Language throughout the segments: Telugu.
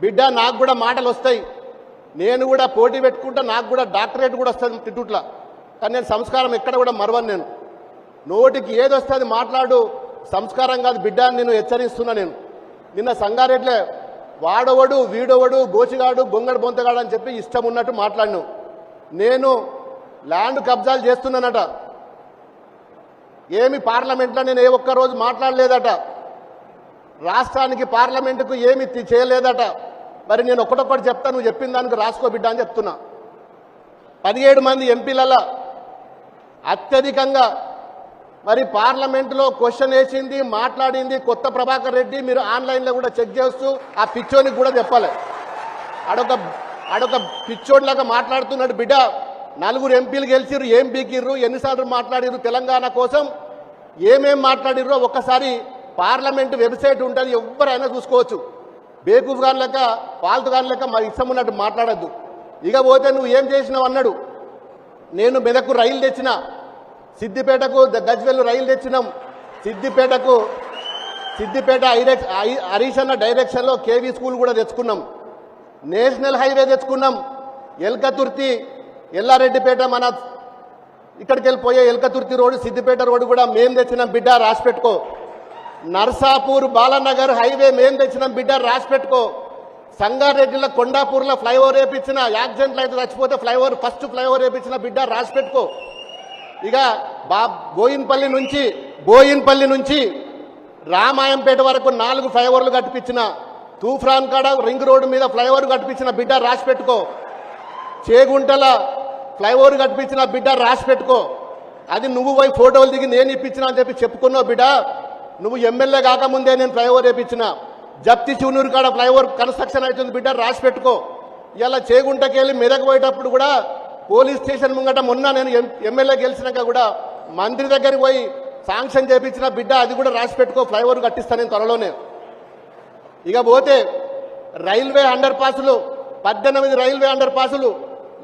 బిడ్డ నాకు కూడా మాటలు వస్తాయి నేను కూడా పోటీ పెట్టుకుంటా నాకు కూడా డాక్టరేట్ కూడా వస్తుంది తిట్టుట్లా కానీ నేను సంస్కారం ఎక్కడ కూడా మరవను నేను. నోటికి ఏది వస్తుంది మాట్లాడు. సంస్కారం కాదు బిడ్డ నేను హెచ్చరిస్తున్నా నేను. నిన్న సంగారెడ్లే వాడవడు వీడవడు గోచిగాడు గొంగడు బొంతగాడు అని చెప్పి ఇష్టం ఉన్నట్టు మాట్లాడినావు. నేను ల్యాండ్ కబ్జాలు చేస్తున్నానట. ఏమి పార్లమెంట్లో నేను ఏ ఒక్క రోజు మాట్లాడలేదట. రాష్ట్రానికి పార్లమెంటుకు ఏమి తి- చేయలేదట. మరి నేను ఒకటొక్కటి చెప్తా నువ్వు చెప్పిన దానికి రాసుకో బిడ్డ అని చెప్తున్నా. పదిహేడు మంది ఎంపీలలో అత్యధికంగా మరి పార్లమెంటులో క్వశ్చన్ వేసింది మాట్లాడింది కొత్త ప్రభాకర్ రెడ్డి మీరు ఆన్లైన్లో కూడా చెక్ చేస్తూ ఆ పిచ్చోనికి కూడా చెప్పాలి. ఆడొక ఆడొక పిచ్చోడిలాగా మాట్లాడుతున్నాడు బిడ్డ. నలుగురు ఎంపీలు గెలిచిర్రు ఏం పీకిర్రు ఎన్నిసార్లు మాట్లాడిర్రు తెలంగాణ కోసం ఏమేం మాట్లాడిర్రో ఒక్కసారి పార్లమెంట్ వెబ్సైట్ ఉంటుంది ఎవరైనా చూసుకోవచ్చు. బేకూఫ్ గాని లెక్క ఫాల్తు గాని లెక్క మా ఇష్టం ఉన్నట్టు మాట్లాడద్దు. ఇక పోతే నువ్వు ఏం చేసినావు అన్నాడు. నేను మెదకు రైలు తెచ్చిన సిద్దిపేటకు ద- గజ్వెల్ రైలు తెచ్చినాం. సిద్దిపేటకు సిద్దిపేట ఐరెక్ హరీష్ అన్న డైరెక్షన్లో కేవీ స్కూల్ కూడా తెచ్చుకున్నాం. నేషనల్ హైవే తెచ్చుకున్నాం. ఎల్కతుర్తి ఎల్లారెడ్డిపేట మన ఇక్కడికి వెళ్ళిపోయే ఎల్కతుర్తి రోడ్డు సిద్దిపేట రోడ్డు కూడా మేము తెచ్చినాం. బిడ్డ రాసి పెట్టుకో నర్సాపూర్ బాలానగర్ హైవే మేం తెచ్చినాం బిడ్డ రాసి పెట్టుకో. సంగారెడ్డిలో కొండాపూర్లో ఫ్లైఓవర్ వేపించిన యాక్సిడెంట్లు అయితే చచ్చిపోతే ఫ్లైఓవర్ ఫస్ట్ ఫ్లైఓవర్ వేపించిన బిడ్డ రాసి పెట్టుకో. ఇక బా బోయిన్పల్లి నుంచి బోయిన్పల్లి నుంచి రామాయంపేట వరకు నాలుగు ఫ్లైఓవర్లు కట్టిపించిన తూఫ్రాన్ కాడ రింగ్ రోడ్డు మీద ఫ్లైఓవర్ కట్టిపించిన బిడ్డ రాసి పెట్టుకో. చేగుంటల ఫ్లైఓవర్ కట్టిపించిన బిడ్డ రాసి పెట్టుకో. అది నువ్వు పోయి ఫోటోలు దిగి నేను ఇప్పించిన అని చెప్పి చెప్పుకున్నావు బిడ్డ. నువ్వు ఎమ్మెల్యే కాకముందే నేను ఫ్లైఓవర్ వేపించిన. జప్తి చూనూరు కాడ ఫ్లైఓవర్ కన్స్ట్రక్షన్ అవుతుంది బిడ్డ రాసి పెట్టుకో. ఇలా చేగుంటకి వెళ్ళి మెదక్ పోయేటప్పుడు కూడా పోలీస్ స్టేషన్ ముంగట మొన్న నేను ఎం- ఎమ్మెల్యే గెలిచినాక కూడా మంత్రి దగ్గరికి పోయి శాంక్షన్ చేపించిన బిడ్డ అది కూడా రాసి పెట్టుకో ఫ్లైఓవర్ కట్టిస్తాను నేను త్వరలోనే. ఇక పోతే రైల్వే అండర్ పాసులు పద్దెనిమిది రైల్వే అండర్ పాసులు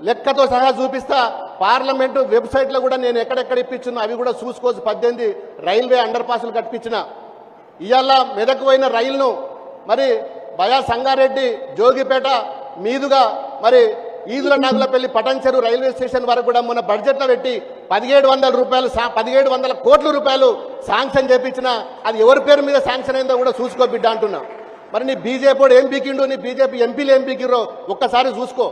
లెక్కతో సహా చూపిస్తా. పార్లమెంటు వెబ్సైట్లో కూడా నేను ఎక్కడెక్కడ ఇప్పించిన అవి కూడా చూసుకోవచ్చు. పద్దెనిమిది రైల్వే అండర్ పాసులు కట్టించిన. ఇవాళ మెదకు పోయిన రైలును మరి బయా సంగారెడ్డి జోగిపేట మీదుగా మరి ఈదుల నాగులపల్లి పటంచెరు రైల్వే స్టేషన్ వరకు కూడా మొన్న బడ్జెట్లో పెట్టి పదిహేడు వందల రూపాయలు పదిహేడు వందల కోట్ల రూపాయలు శాంక్షన్ చేపించిన అది ఎవరి పేరు మీద శాంక్షన్ అయిందో కూడా చూసుకో బిడ్డ అంటున్నా. మరి నీ బీజేపీ ఏం పీకిండు నీ బీజేపీ ఎంపీలు ఏం పీకిరో ఒక్కసారి చూసుకో.